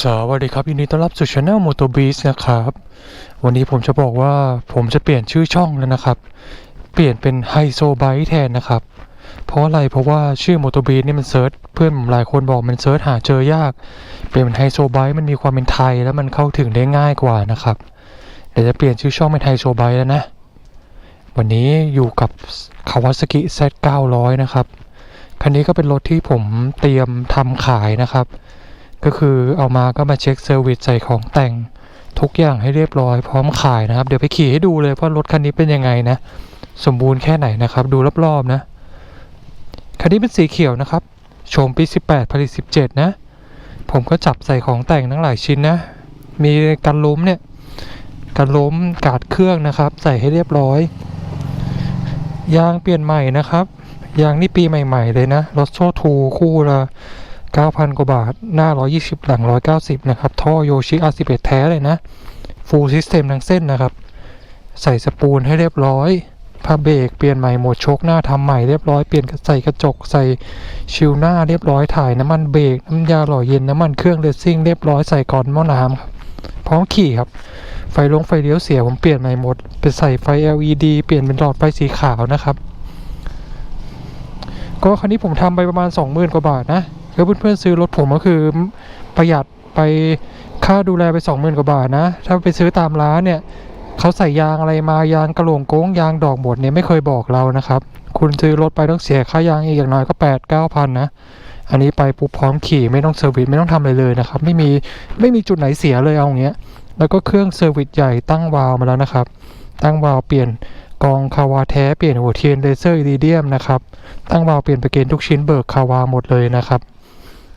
สวัสดีครับยินดีต้อนรับสู่ช anel Moto Beast นะครับ วันนี้ผมจะบอกว่าผมจะเปลี่ยนชื่อช่องแล้วนะครับ เปลี่ยนเป็นไฮโซไบแทนนะครับ เพราะอะไรเพราะว่าชื่อ Moto Beast นี่มันเซิร์ชเพื่อนผมหลายคนบอกมันเซิร์ชหาเจอยาก เปลี่ยนเป็นไฮโซไบมันมีความเป็นไทย แล้วมันเข้าถึงได้ง่ายกว่านะครับ เดี๋ยวจะเปลี่ยนชื่อช่องเป็นไฮโซไบแล้วนะ วันนี้อยู่กับ Kawasaki Z900 นะครับคันนี้ก็เป็นรถที่ผมเตรียมทำขายนะครับ ก็คือเอามาก็มาเช็คเซอร์วิสใส่ของแต่งทุกอย่างให้เรียบร้อยพร้อมขายนะครับ เดี๋ยวไปขี่ให้ดูเลยว่ารถคันนี้เป็นยังไงนะ สมบูรณ์แค่ไหนนะครับ ดูรอบๆนะ คันนี้เป็นสีเขียวนะครับ โฉมปี 18 ผลิต 17 นะ ผมก็จับใส่ของแต่งทั้งหลายชิ้นนะ มีกันล้มเนี่ยกันล้มกาดเครื่องนะครับ ใส่ให้เรียบร้อย ยางเปลี่ยนใหม่นะครับ ยางนี่ปีใหม่ ๆ เลยนะรถโชทูคู่ละ 9,000 กว่าบาท หน้า 120 หลัง 190 นะครับ ท่อโยชิ R11 แท้เลยนะ ฟูลซิสเต็มทั้งเส้นนะครับ ใส่สปูลให้เรียบร้อยผ้าเบรกเปลี่ยนใหม่หมดโชคหน้าทำใหม่เรียบร้อยเปลี่ยนใส่กระจกใส่ชิวหน้าเรียบร้อยถ่ายน้ำมันเบรกน้ำยาหล่อเย็นน้ำมันเครื่องเรซซิ่งเรียบร้อยใส่ก่อนหม้อน้ำครับพร้อมขี่ครับ ไฟลงไฟเลี้ยวเสียผมเปลี่ยนใหม่หมดเป็นใส่ไฟ LED เปลี่ยนเป็นหลอดไฟสีขาวนะครับ ก็คันนี้ผมทำไปประมาณ 20,000กว่าบาทนะ แล้วเพื่อนๆซื้อรถผมก็คือประหยัดไปค่าดูแลไป20,000กว่าบาทนะ ถ้าไปซื้อตามร้านเนี่ยเขาใส่ยางอะไรมายางกระโหลงโก้งยางดอกหมดเนี่ยไม่เคยบอกเรานะครับ คุณซื้อรถไปต้องเสียค่ายางอีกอย่างน้อยก็8 9พันนะ อันนี้ไปปุ๊บพร้อมขี่ไม่ต้องเซอร์วิสไม่ต้องทำอะไรเลยนะครับ ไม่มีไม่มีจุดไหนเสียเลยเอาอย่างเงี้ย แล้วก็เครื่องเซอร์วิสใหญ่ตั้งวาล์วมาแล้วนะครับ ตั้งวาล์วเปลี่ยนกองคาวาแท้เปลี่ยนหัวเทียนเลเซอร์อีริเดียมนะครับ ตั้งวาล์วเปลี่ยนไปเกณฑ์ทุกชิ้นเบิกคาวาหมดเลยนะครับ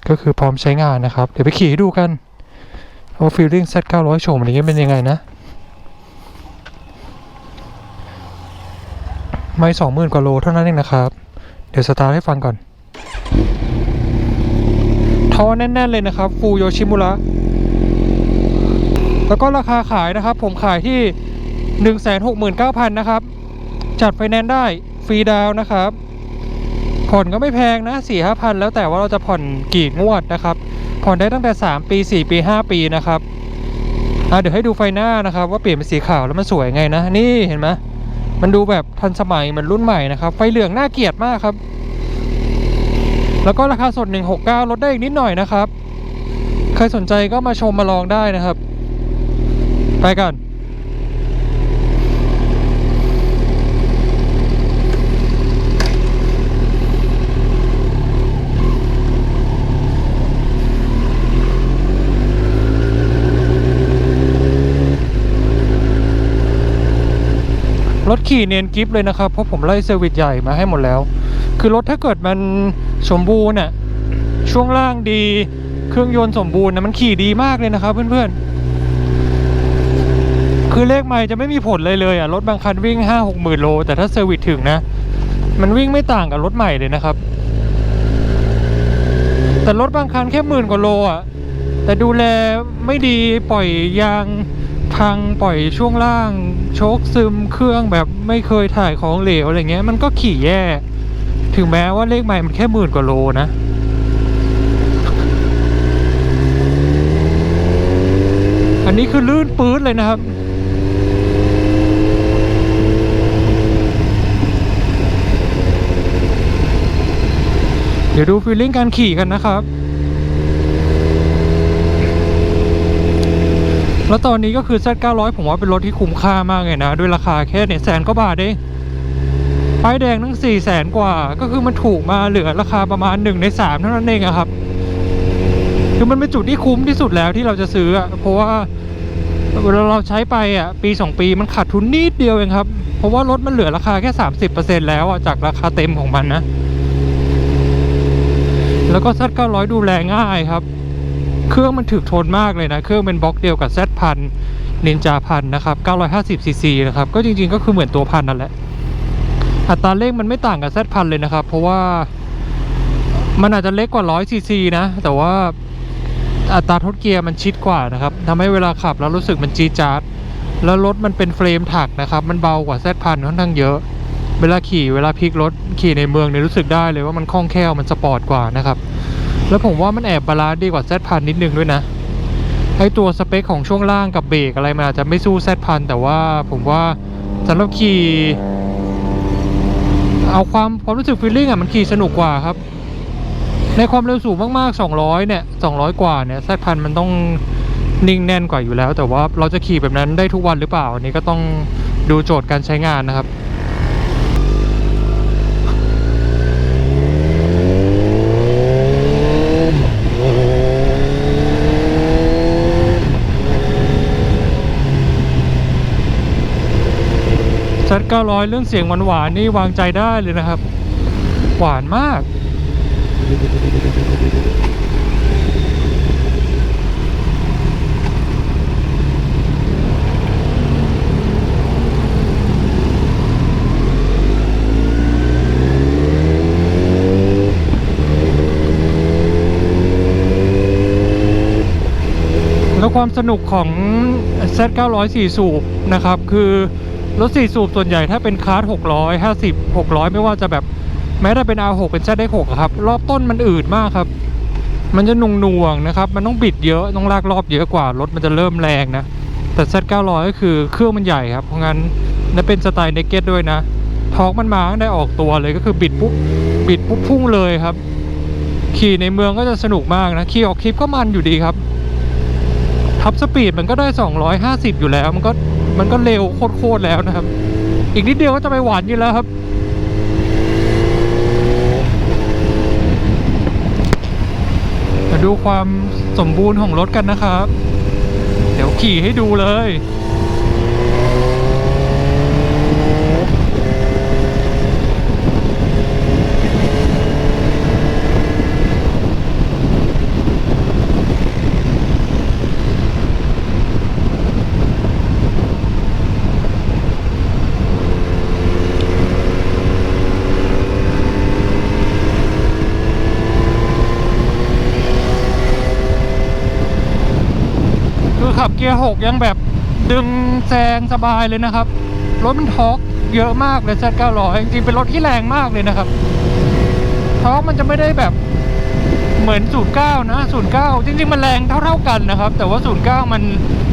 ก็คือพร้อมใช้งานนะครับ เดี๋ยวไปขี่ดูกันว่าฟีลลิ่ง Z900 โฉมนี้ยเป็นยังไงนะ ไม่สองหมื่นกว่าโลเท่านั้นเองนะครับ เดี๋ยวสตาร์ทให้ฟังก่อนท่อแน่น ๆ เลยนะครับ ฟูโยชิมุระแล้วก็ราคาขายนะครับ ผมขายที่ 169,000 นะครับ จัดไฟแนนซ์ได้ ฟรีดาวนะครับ ผ่อนก็ไม่แพงนะสี่ห้าพันแล้วแต่ว่าเราจะผ่อนกี่งวดนะครับ ผ่อนได้ตั้งแต่ 3 ปี 4 ปี 5 ปีนะครับเดี๋ยวให้ดูไฟหน้านะครับ ว่าเปลี่ยนเป็นสีขาวแล้วมันสวยไงนะ นี่เห็นไหมมันดูแบบทันสมัยเหมือนรุ่นใหม่นะครับ ไฟเหลืองน่าเกลียดมากครับ แล้วก็ราคาสด 169 ลดได้อีกนิดหน่อยนะครับ ใครสนใจก็มาชมมาลองได้นะครับ ไปกัน ถขี่เนียนกิฟเลยนะครับ เพราะผมไล่เซอร์วิสใหญ่มาให้หมดแล้ว คือรถถ้าเกิดมันสมบูรณ์น่ะช่วงล่างดีเครื่องยนต์สมบูรณ์นะมันขี่ดีมากเลยนะครับ เพื่อนๆ คือเลขไม่จะไม่มีผลเลยเลยอะรถบางคันวิ่งห้าหกหมื่นโล แต่ถ้าเซอร์วิสถึงนะ มันวิ่งไม่ต่างกับรถใหม่เลยนะครับ แต่รถบางคันแค่หมื่นกว่าโลอะแต่ดูแลไม่ดีปล่อยยาง พังปล่อยช่วงล่าง โชคซึมเครื่องแบบไม่เคยถ่ายของเหลวอะไรเงี้ย มันก็ขี่แย่ ถึงแม้ว่าเลขใหม่มันแค่หมื่นกว่าโลนะอันนี้คือลื่นปื๊ดเลยนะครับ เดี๋ยวดูฟีลลิ่งการขี่กันนะครับ แล้วตอนนี้ก็คือ Z900 ผมว่าเป็นรถที่คุ้มค่ามากเลยนะ ด้วยราคาแค่เนี่ยแสนกว่าบาทเองป้ายแดงทั้ง4แสนกว่า ก็คือมันถูกมาเหลือราคาประมาณ 1 ใน 3 เท่านั้นเองอะครับ คือมันเป็นจุดที่คุ้มที่สุดแล้วที่เราจะซื้ออะเพราะว่าเวลาเราใช้ไปอะปี 2 ปีมันขาดทุนนิดเดียวเองครับ เพราะว่ารถมันเหลือราคาแค่ 30%แล้วอะจากราคาเต็มของมันนะ แล้วก็ Z900 ดูแลง่ายครับ เครื่องมันถึกทนมากเลยนะ เครื่องเป็นบล็อกเดียวกับ Z พันนินจาพันนะครับ 950 ซีซีนะครับ ก็จริงๆก็คือเหมือนตัวพันนั่นแหละ อัตราเร่งมันไม่ต่างกับ Z พันเลยนะครับ เพราะว่ามันอาจจะเล็กกว่า 100 ซีซีนะ แต่ว่าอัตราทดเกียร์มันชิดกว่านะครับทำให้เวลาขับแล้วรู้สึกมันจีจาร์ดแล้วรถมันเป็นเฟรมถักนะครับ มันเบากว่า Z พันค่อนข้างเยอะ เวลาขี่เวลาพลิกรถขี่ในเมืองเนี่ยรู้สึกได้เลยว่ามันคล่องแคล่วมันสปอร์ตกว่านะครับ แล้วผมว่ามันแอบบาลานซ์ดีกว่า Z พันนิดนึงด้วยนะ ไอตัวสเปคของช่วงล่างกับเบรกอะไรมันอาจจะไม่สู้แซดพันแต่ว่าผมว่าสำหรับขี่เอาความความรู้สึกฟีลลิ่งอะมันขี่สนุกกว่าครับ ในความเร็วสูงมากๆ 200 เนี่ย 200 กว่าเนี่ยแซดพันมันต้องนิ่งแน่นกว่าอยู่แล้ว แต่ว่าเราจะขี่แบบนั้นได้ทุกวันหรือเปล่าอันนี้ก็ต้องดูโจทย์การใช้งานนะครับ ซัด 900 เรื่องเสียงหวานๆนี่วางใจได้เลยนะครับ หวานมาก แล้วความสนุกของ Z 900 4สูบนะครับ คือ รถ4สูบส่วนใหญ่ถ้าเป็นคาร์ด600 50 600ไม่ว่าจะแบบแม้แต่เป็น R6 เป็น ZX6 ครับ รอบต้นมันอืดมากครับ มันจะนุ่งน่วงนะครับ มันต้องบิดเยอะ ต้องลากรอบเยอะกว่ารถมันจะเริ่มแรงนะ แต่ Z 900 ก็คือเครื่องมันใหญ่ครับ เพราะงั้นและเป็นสไตล์เนกเก็ตด้วยนะทอร์กมันมาตั้ออกตัวเลยก็คือบิดปุ๊บบิดปุ๊บพุ่งเลยครับ ขี่ในเมืองก็จะสนุกมากนะ ขี่ออกคลิปก็มันอยู่ดีครับท็อปสปีดมันก็ได้ 250 อยู่แล้ว มันก็ มันก็เร็วโคตรๆแล้วนะครับ อีกนิดเดียวก็จะไปหวานอยู่แล้วครับมาดูความสมบูรณ์ของรถกันนะครับ เดี๋ยวขี่ให้ดูเลย ขับเกียร์หกยังแบบดึงแซงสบายเลยนะครับ รถมันทอร์กเยอะมากเลย Z 900 จริงๆเป็นรถที่แรงมากเลยนะครับทอร์กมันจะไม่ได้แบบเหมือน 09 นะ 09 จริง ๆ มันแรงเท่า ๆกันนะครับ แต่ว่า 09 มัน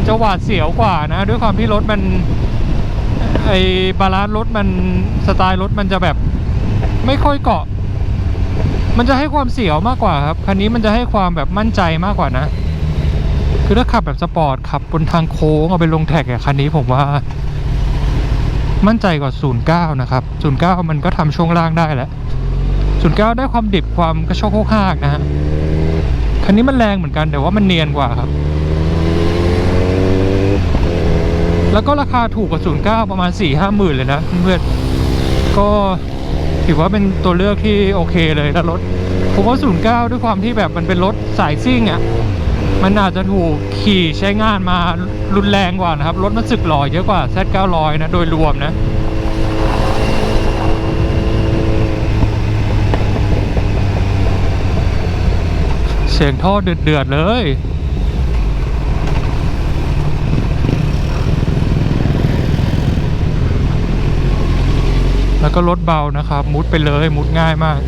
จะหวาดเสียวกว่านะ ด้วยความที่รถมันไอบาลานซ์รถมันสไตล์รถมันจะแบบไม่ค่อยเกาะ มันจะให้ความเสียวมากกว่าครับ คันนี้มันจะให้ความแบบมั่นใจมากกว่านะ คือถ้าขับแบบสปอร์ตขับบนทางโค้งเอาไปลงแท็กอะคันนี้ผมว่ามั่นใจกว่า 09 นะครับ 09 มันก็ทำช่วงล่างได้แหละ09 ได้ความดิบความกระโชกโคกหากนะฮะ คันนี้มันแรงเหมือนกันแต่ว่ามันเนียนกว่าครับ แล้วก็ราคาถูกกว่า 09 ประมาณ 4-5หมื่นเลยนะเพื่อนๆก็ถือว่าเป็นตัวเลือกที่โอเคเลยแล้วรถ ผมว่า 09 ด้วยความที่แบบมันเป็นรถสายซิ่งอะ่ะ มันอาจจะถูกขี่ใช้งานมารุนแรงกว่านะครับ รถมันสึกหล่อเยอะกว่า Z 900 นะ โดยรวมนะเสียงท่อเดือดๆเลยแล้วก็รถเบานะครับ มุดไปเลย มุดง่ายมาก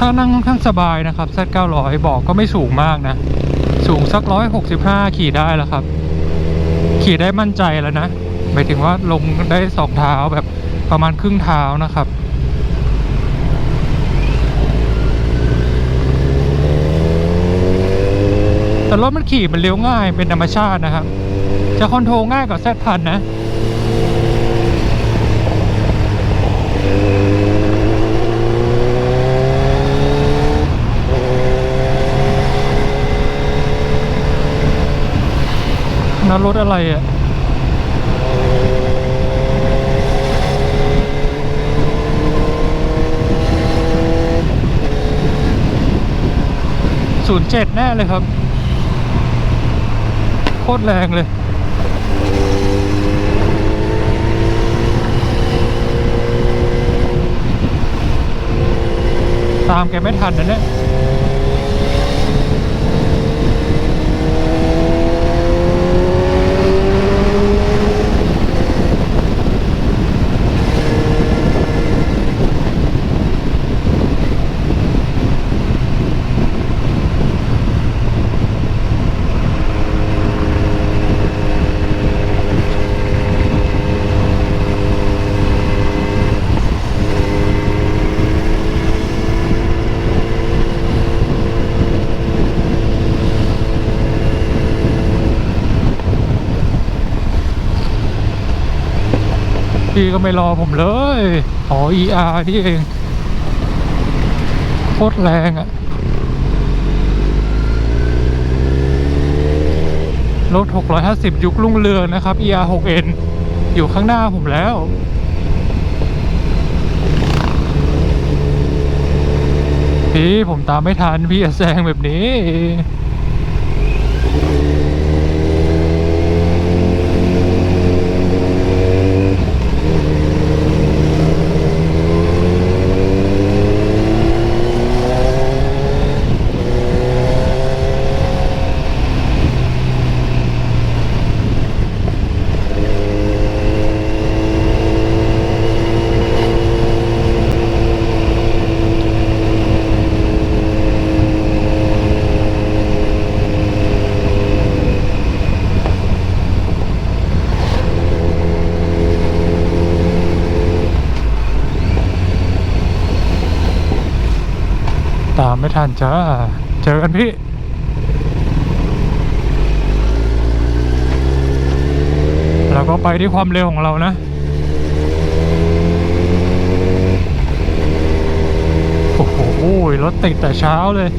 ถ้านั่งค่อนข้างสบายนะครับ Z 900 บอกก็ไม่สูงมากนะ สูงสักร้อยหกสิบห้าขี่ได้แล้วครับ ขี่ได้มั่นใจแล้วนะหมายถึงว่าลงได้สองเท้าแบบประมาณครึ่งเท้านะครับแต่รถมันขี่มันเลี้ยวง่ายเป็นธรรมชาตินะครับ จะคอนโทรลง่ายกว่า Z พันนะ นั่นรถอะไรอะศูนย์เจ็ดแน่เลยครับ โคตรแรงเลยตามแกไม่ทันนะเนี่ยี่ก็ไม่รอผมเลยอ๋อ ER นี่เอง โคตรแรงอะ่ะ รถ 650 ยุครุ่งเรืองนะครับ ER 6N อยู่ข้างหน้าผมแล้วพี่ผมตามไม่ทันพี่อแซงแบบนี้ ตานจ้า เจอกันพี่เราก็ไปที่ความเร็วของเรานะ โอ้โหรถติดแต่เช้าเลย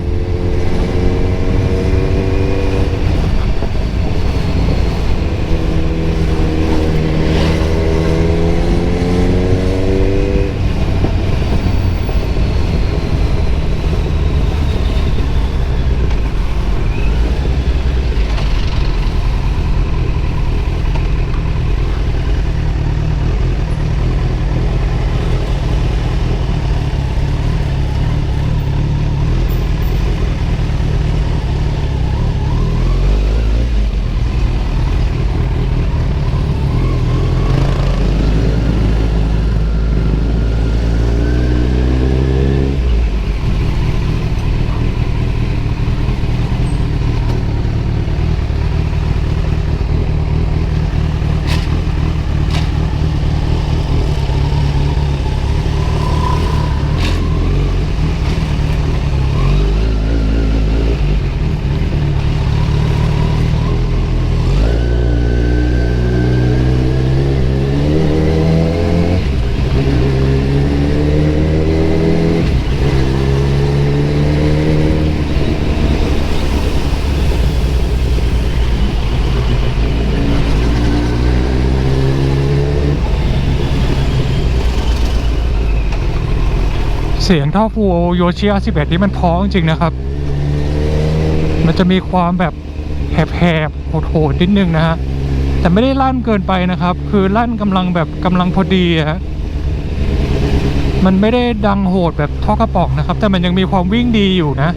สียงท่อฟูโยชิอา11นี่มันเพอจริงนะครับ มันจะมีความแบบแหบๆโหดๆนิดนึงนะฮะแต่ไม่ได้ลั่นเกินไปนะครับ คือลั่นกำลังแบบกำลังพอดีฮะมันไม่ได้ดังโหดแบบท่อกระป๋องนะครับ แต่มันยังมีความวิ่งดีอยู่นะ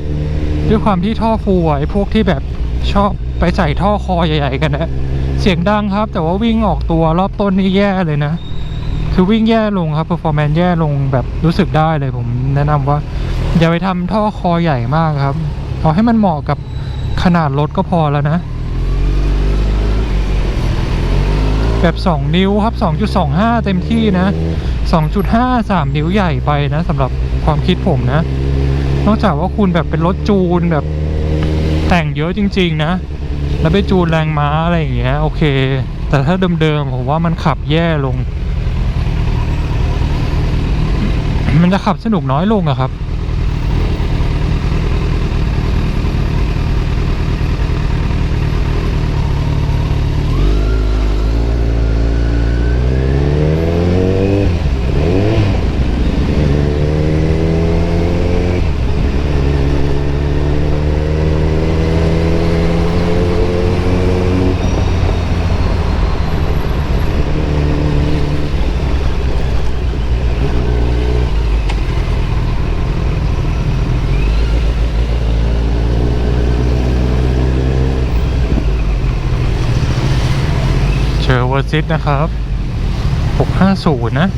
ด้วยความที่ท่อฟูไอ้พวกที่แบบชอบไปใส่ท่อคอใหญ่ๆ กันนะเสียงดังครับ แต่ว่าวิ่งออกตัวรอบต้นนี่แย่เลยนะ คือวิ่งแย่ลงครับ performance แย่ลงแบบรู้สึกได้เลยผม แนะนำว่า อย่าไปทำท่อคอใหญ่มากครับ เอาให้มันเหมาะกับขนาดรถก็พอแล้วนะ แบบ 2 นิ้วครับ 2.25 เต็มที่นะ 2.5 3 นิ้วใหญ่ไปนะสำหรับความคิดผมนะ นอกจากว่าคุณแบบเป็นรถจูนแบบแต่งเยอะจริง ๆ นะ แล้วไปจูนแรงม้าอะไรอย่างเงี้ยโอเค แต่ถ้าเดิมๆผมว่ามันขับแย่ลง มันจะขับสนุกน้อยลงอะครับ ซิดนะครับ 650 นะ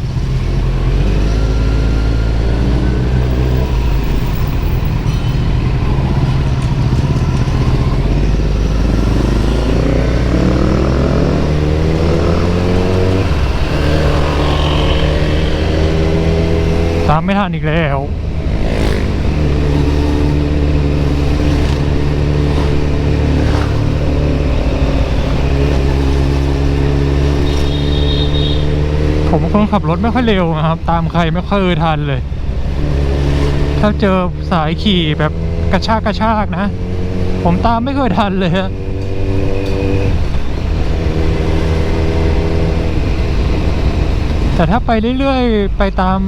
ตามไม่ทันอีกแล้ว ผมเป็นคนขับรถไม่ค่อยเร็วนะครับ ตามใครไม่ค่อยทันเลย ถ้าเจอสายขี่แบบกระชากกระชากนะ ผมตามไม่เคยทันเลยฮะแต่ถ้าไปเรื่อยๆ ไปตาม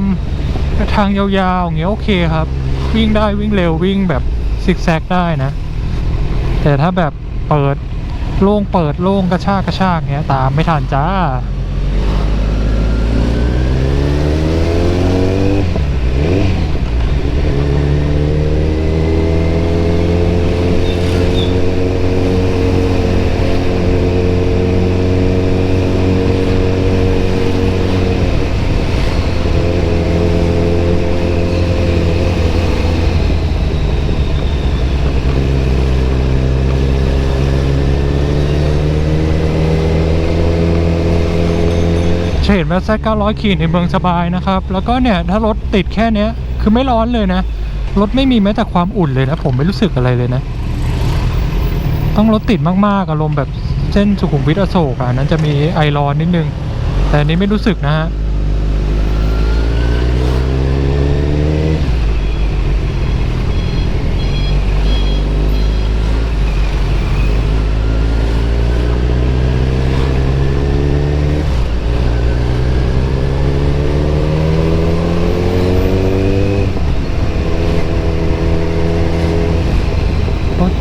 ทางยาวๆอย่างเงี้ยโอเคครับ วิ่งได้วิ่งเร็ววิ่งแบบซิกแซกได้นะ แต่ถ้าแบบเปิดโล่งเปิดโล่งกระชากกระชากเงี้ย ตามไม่ทันจ้า จะเห็นว่าแซ900ขี่ในเมืองสบายนะครับ แล้วก็เนี่ยถ้ารถติดแค่เนี้ย คือไม่ร้อนเลยนะ รถไม่มีแม้แต่ความอุ่นเลยนะ ผมไม่รู้สึกอะไรเลยนะ ต้องรถติดมากๆอารมณ์แบบเส้นสุขุมวิทอโศกอะนนั้นจะมีไอร้อนนิดนึง แต่อันนี้ไม่รู้สึกนะฮะ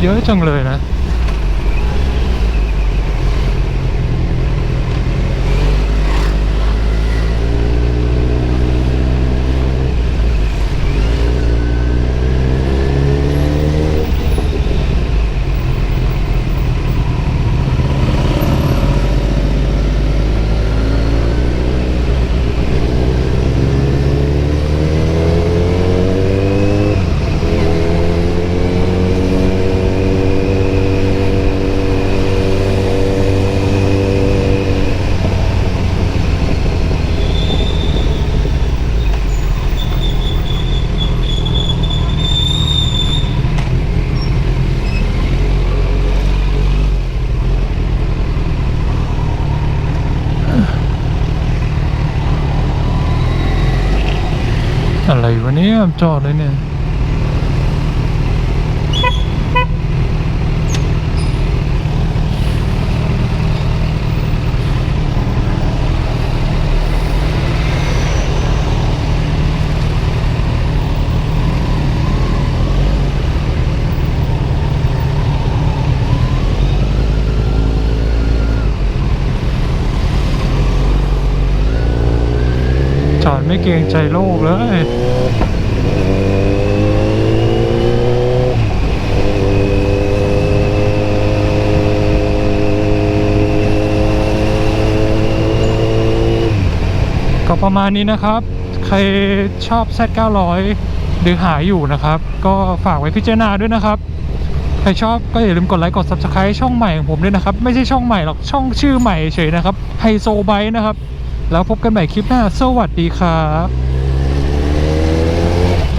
เยอะจังเลยนะี้จอดเลยเนี่ยจอดไม่เกรงใจโลกเลย ประมาณนี้นะครับ ใครชอบ Z900 หรือหายอยู่นะครับ ก็ฝากไว้พิจารณาด้วยนะครับ ใครชอบก็อย่าลืมกดไลค์กด Subscribe ช่องใหม่ของผมด้วยนะครับ ไม่ใช่ช่องใหม่หรอกช่องชื่อใหม่เฉยนะครับไฮโซไบนะครับ แล้วพบกันใหม่คลิปหน้า สวัสดีครับ